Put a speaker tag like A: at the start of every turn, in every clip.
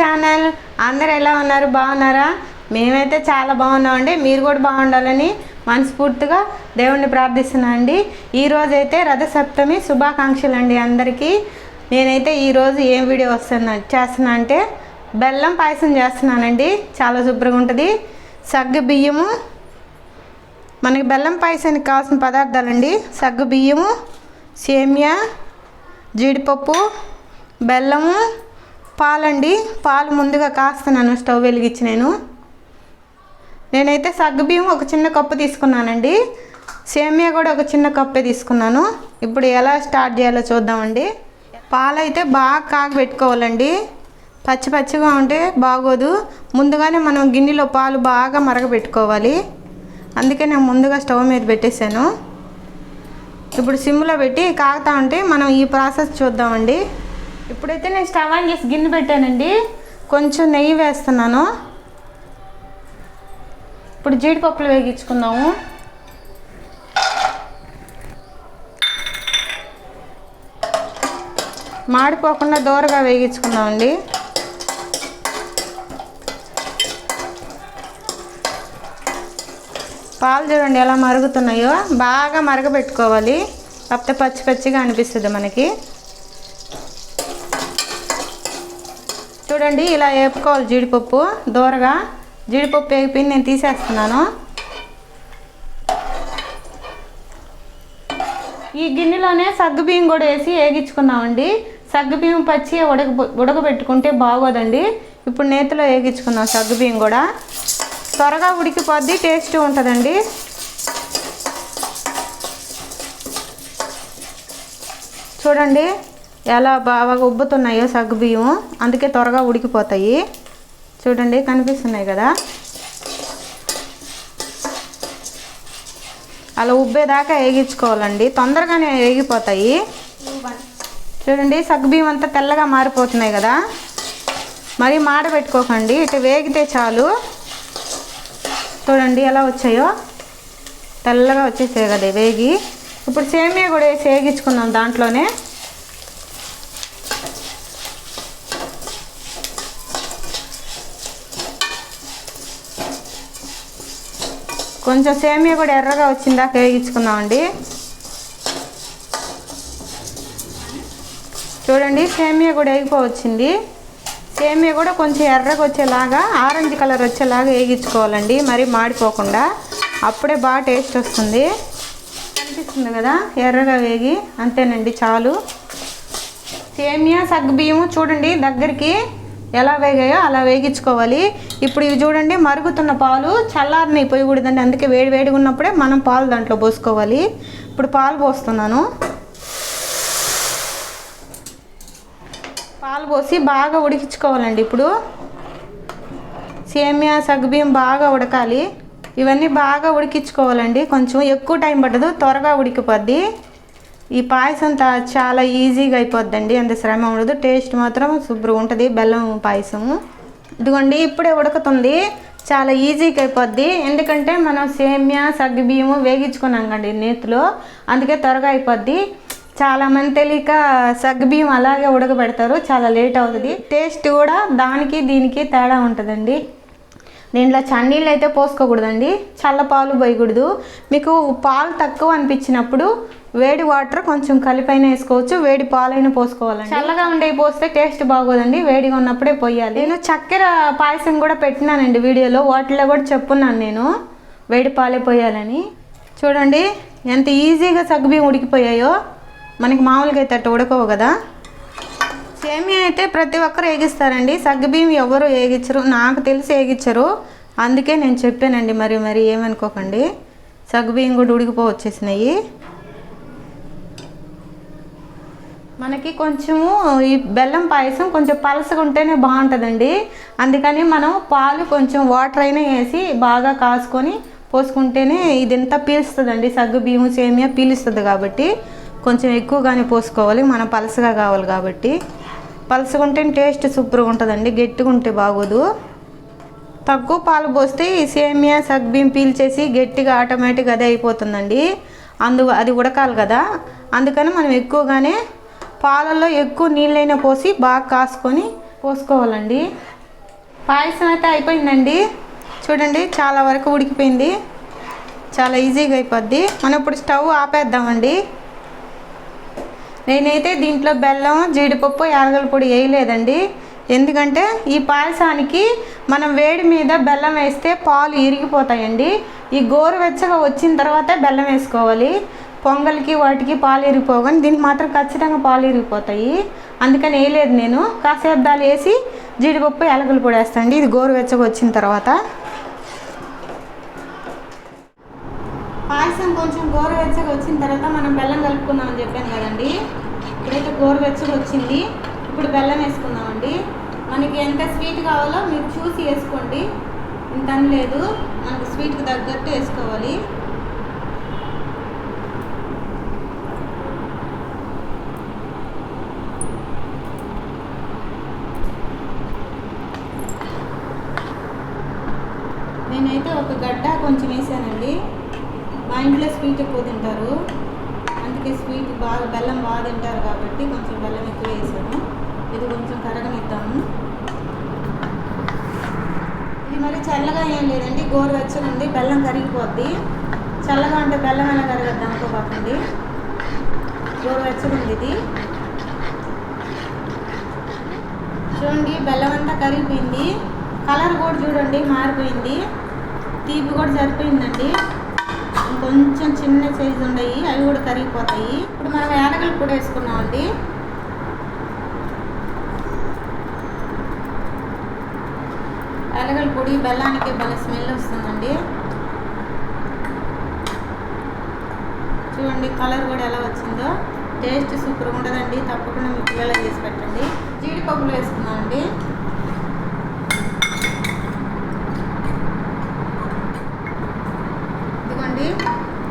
A: Channel. అందరు ఎలా ఉన్నారు? బాగున్నారా? మేమైతే చాలా బాగున్నామండి. మీరు కూడా బాగుండాలని మనస్ఫూర్తిగా దేవుణ్ణి ప్రార్థిస్తున్నాను అండి. ఈరోజైతే రథసప్తమి శుభాకాంక్షలు అండి అందరికీ. నేనైతే ఈరోజు ఏం వీడియో వస్తున్నా చేస్తున్నా అంటే బెల్లం పాయసం చేస్తున్నానండి. చాలా శుభ్రంగా ఉంటుంది. సగ్గు బియ్యము. మనకి బెల్లం పాయసానికి కావాల్సిన పదార్థాలండి. సగ్గు బియ్యము సేమియా జీడిపప్పు బెల్లము పాలండి. పాలు ముందుగా కాస్తున్నాను స్టవ్ వెలిగించి నేను. నేనైతే సగ్గుబియ్యం ఒక చిన్న కప్పు తీసుకున్నానండి. సేమియా కూడా ఒక చిన్న కప్పే తీసుకున్నాను. ఇప్పుడు ఎలా స్టార్ట్ చేయాలో చూద్దామండి. పాలు అయితే బాగా కాగబెట్టుకోవాలండి. పచ్చి పచ్చిగా ఉంటే బాగోదు. ముందుగానే మనం గిన్నెలో పాలు బాగా మరగబెట్టుకోవాలి. అందుకే నేను ముందుగా స్టవ్ మీద పెట్టేశాను. ఇప్పుడు సిమ్లో పెట్టి కాగుతా ఉంటే మనం ఈ ప్రాసెస్ చూద్దామండి. ఇప్పుడైతే నేను స్టవ్ ఆన్ చేసి గిన్నె పెట్టానండి. కొంచెం నెయ్యి వేస్తున్నాను. ఇప్పుడు జీడిపప్పులు వేగించుకుందాము. మాడిపోకుండా దూరగా వేగించుకుందామండి. పాలు చూడండి ఎలా మరుగుతున్నాయో. బాగా మరగబెట్టుకోవాలి. కాకపోతే పచ్చి పచ్చిగా అనిపిస్తుంది మనకి. చూడండి ఇలా వేపుకోవాలి జీడిపప్పు. దూరగా జీడిపప్పు వేగిపోయి నేను తీసేస్తున్నాను. ఈ గిన్నెలోనే సగ్గుబియ్యం కూడా వేసి వేగించుకున్నామండి. సగ్గుబియ్యం పచ్చి ఉడక ఉడకబెట్టుకుంటే బాగోదండి. ఇప్పుడు నేతిలో వేగించుకున్నాం సగ్గుబియ్యం కూడా. త్వరగా ఉడికిపోద్ది టేస్ట్ ఉంటుందండి. చూడండి ఎలా బాగా ఉబ్బుతున్నాయో సగ్గుబియ్యం అందుకే త్వరగా ఉడికిపోతాయి. చూడండి కనిపిస్తున్నాయి కదా. అలా ఉబ్బేదాకా వేగించుకోవాలండి. తొందరగానే వేగిపోతాయి. చూడండి సగ్గుబియ్యం అంతా తెల్లగా మారిపోతున్నాయి కదా. మరి మాడబెట్టుకోకండి ఇటు వేగితే చాలు. చూడండి ఎలా వచ్చాయో. తెల్లగా వచ్చేసాయి కదా వేగి. ఇప్పుడు సేమియా కూడా వేసి వేగించుకుందాం దాంట్లోనే. కొంచెం సేమియా కూడా ఎర్రగా వచ్చిందాక వేయించుకుందామండి చూడండి సేమియా కూడా వేగిపోవచ్చింది సేమియా కూడా కొంచెం ఎర్రగా వచ్చేలాగా ఆరెంజ్ కలర్ వచ్చేలాగా వేగించుకోవాలండి మరి మాడిపోకుండా. అప్పుడే బాగా టేస్ట్ వస్తుంది. కనిపిస్తుంది కదా ఎర్రగా వేగి అంతేనండి చాలు. సేమియా సగ్గుబియ్యము చూడండి దగ్గరికి ఎలా వేగాయో అలా వేగించుకోవాలి. ఇప్పుడు ఇవి చూడండి మరుగుతున్న పాలు చల్లారని పోయకూడదండి అందుకే వేడి వేడిగా ఉన్నప్పుడే మనం పాలు దాంట్లో పోసుకోవాలి. ఇప్పుడు పాలు పోస్తున్నాను. పాలు పోసి బాగా ఉడికించుకోవాలండి ఇప్పుడు. సేమియా సగ్బియ్యం బాగా ఉడకాలి. ఇవన్నీ బాగా ఉడికించుకోవాలండి. కొంచెం ఎక్కువ టైం పట్టదు త్వరగా ఉడికిపోద్ది. ఈ పాయసం చాలా ఈజీగా అయిపోద్దండి అంత శ్రమ ఉండదు. టేస్ట్ మాత్రం శుభ్రంగా ఉంటుంది బెల్లం పాయసము. ఇదిగోండి ఇప్పుడే ఉడుకుతుంది. చాలా ఈజీగా అయిపోద్ది. ఎందుకంటే మనం సేమ్యా సగ్గుబియ్యము వేగించుకున్నాం కండి నేతిలో. అందుకే త్వరగా అయిపోద్ది. చాలా మంది తెలియక సగ్గుబియ్యం అలాగే ఉడకబెడతారు చాలా లేట్ అవుతుంది. టేస్ట్ కూడా దానికి దీనికి తేడా ఉంటుందండి. దీంట్లో చన్నీళ్ళు అయితే పోసుకోకూడదండి. చల్ల పాలు పోయకూడదు. మీకు పాలు తక్కువ అనిపించినప్పుడు వేడి వాటర్ కొంచెం కలిపైన వేసుకోవచ్చు. వేడి పాలైనా పోసుకోవాలండి. చల్లగా ఉండే పోస్తే టేస్ట్ బాగోదండి. వేడిగా ఉన్నప్పుడే పోయాలి. నేను చక్కెర పాయసం కూడా పెట్టినానండి వీడియోలో. వాటిలో కూడా చెప్పున్నాను నేను. వేడి పాలే పోయాలని. చూడండి ఎంత ఈజీగా సగ్గుబియ్యం ఉడికిపోయాయో. మనకి మామూలుగా అయితే అట్ట ఉడకవు కదా. సేమియా అయితే ప్రతి ఒక్కరు వేగిస్తారండి సగ్గుబియ్యం ఎవరు వేగించరు నాకు తెలిసి వేగించరు అందుకే నేను చెప్పానండి. మరి మరి ఏమనుకోకండి. సగ్గుబియ్యం కూడా ఉడికిపో వచ్చేసినాయి. మనకి కొంచెము ఈ బెల్లం పాయసం కొంచెం పలసగా ఉంటేనే బాగుంటుందండి. అందుకని మనం పాలు కొంచెం వాటర్ అయినా వేసి బాగా కాసుకొని పోసుకుంటేనే ఇదంతా పీలుస్తుందండి. సగ్గు బియ్యం సేమియా పీలుస్తుంది కాబట్టి కొంచెం ఎక్కువగానే పోసుకోవాలి. మనం పలసగా కావాలి కాబట్టి. పలసగా ఉంటే టేస్ట్ సూపర్గా ఉంటుందండి. గట్టిగా ఉంటే బాగోదు. తక్కువ పాలు పోస్తే ఈ సేమియా సగ్బియ్యం పీల్చేసి గట్టిగా ఆటోమేటిక్గా అదే అయిపోతుందండి. అందు అది ఉడకాలి కదా. అందుకని మనం ఎక్కువగానే పాలల్లో ఎక్కువ నీళ్ళైనా పోసి బాగా కాసుకొని పోసుకోవాలండి. పాయసం అయితే అయిపోయిందండి. చూడండి చాలా వరకు ఉడికిపోయింది. చాలా ఈజీగా అయిపోద్ది. మనం ఇప్పుడు స్టవ్ ఆపేద్దామండి. నేనైతే దీంట్లో బెల్లం జీడిపప్పు యాలగల పొడి వేయలేదండి. ఎందుకంటే ఈ పాయసానికి మనం వేడి మీద బెల్లం వేస్తే పాలు ఇరిగిపోతాయండి. ఈ గోరువెచ్చగా వచ్చిన తర్వాత బెల్లం వేసుకోవాలి. పొంగల్కి వాటికి పాలు ఇరిగిపోగానే దీనికి మాత్రం ఖచ్చితంగా పాలు ఇరిగిపోతాయి అందుకని వేయలేదు నేను. కాసేపు దాలు వేసి జీడిపప్పు యాలకులు పొడేస్తాండి ఇది గోరువెచ్చగా వచ్చిన తర్వాత. పాయసం కొంచెం గోరువెచ్చగా వచ్చిన తర్వాత మనం బెల్లం కలుపుకుందామని చెప్పాను కదండి. ఇప్పుడైతే గోరువెచ్చగా వచ్చింది. ఇప్పుడు బెల్లం వేసుకుందామండి. మనకి ఎంత స్వీట్ కావాలో మీరు చూసి వేసుకోండి. ఇంత లేదు. మనకు స్వీట్కి తగ్గట్టు వేసుకోవాలి నేనైతే ఒక గడ్డ కొంచెం వేసానండి. మా ఇంట్లో స్వీట్ ఎక్కువ తింటారు. అందుకే స్వీట్ బాగా బెల్లం బాగా తింటారు కాబట్టి కొంచెం బెల్లం ఎక్కువ వేసాను. ఇది కొంచెం కరగనిద్దాము ఇది మరి చల్లగా ఏం లేదండి. గోరువెచ్చగా ఉంది. బెల్లం కరిగిపోద్ది. చల్లగా ఉంటే బెల్లం ఎలా కరగద్దు అనుకోబాకండి. గోరువెచ్చగా ఉంది ఇది. చూడండి బెల్లం అంతా కరిగిపోయింది. కలర్ కూడా చూడండి మారిపోయింది. తీపి కూడా సరిపోయిందండి. కొంచెం చిన్న సైజు ఉన్నాయి అవి కూడా కరిగిపోతాయి. ఇప్పుడు మనం యాలకులు కూడా వేసుకున్నామండి. ఎలగల పొడి బెల్లానికి భలే స్మెల్ వస్తుందండి. చూడండి కలర్ కూడా ఎలా వచ్చిందో. టేస్ట్ సూపర్గా ఉంటుందండి తప్పకుండా మీ పిల్లలు చేసి పెట్టండి. జీడిపప్పులు వేసుకున్నామండి ఇదిగోండి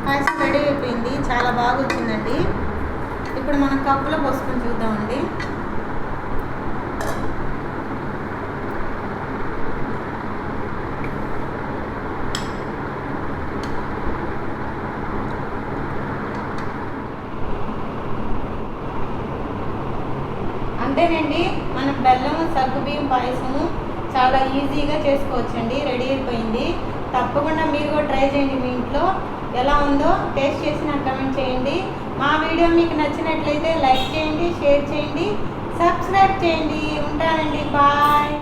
A: పాయసం రెడీ అయిపోయింది చాలా బాగా వచ్చిందండి ఇప్పుడు మనం కప్పులో పోసుకొని చూద్దామండి. అంతేనండి మన బెల్లం సగ్గుబియ్యం పాయసము చాలా ఈజీగా చేసుకోవచ్చండి. రెడీ అయిపోయింది. తప్పకుండా మీరు కూడా ట్రై చేయండి మీ ఇంట్లో. ఎలా ఉందో టేస్ట్ చేసి నాకు కమెంట్ చేయండి. మా వీడియో మీకు నచ్చినట్లయితే లైక్ చేయండి షేర్ చేయండి సబ్స్క్రైబ్ చేయండి. ఉంటానండి. బాయ్.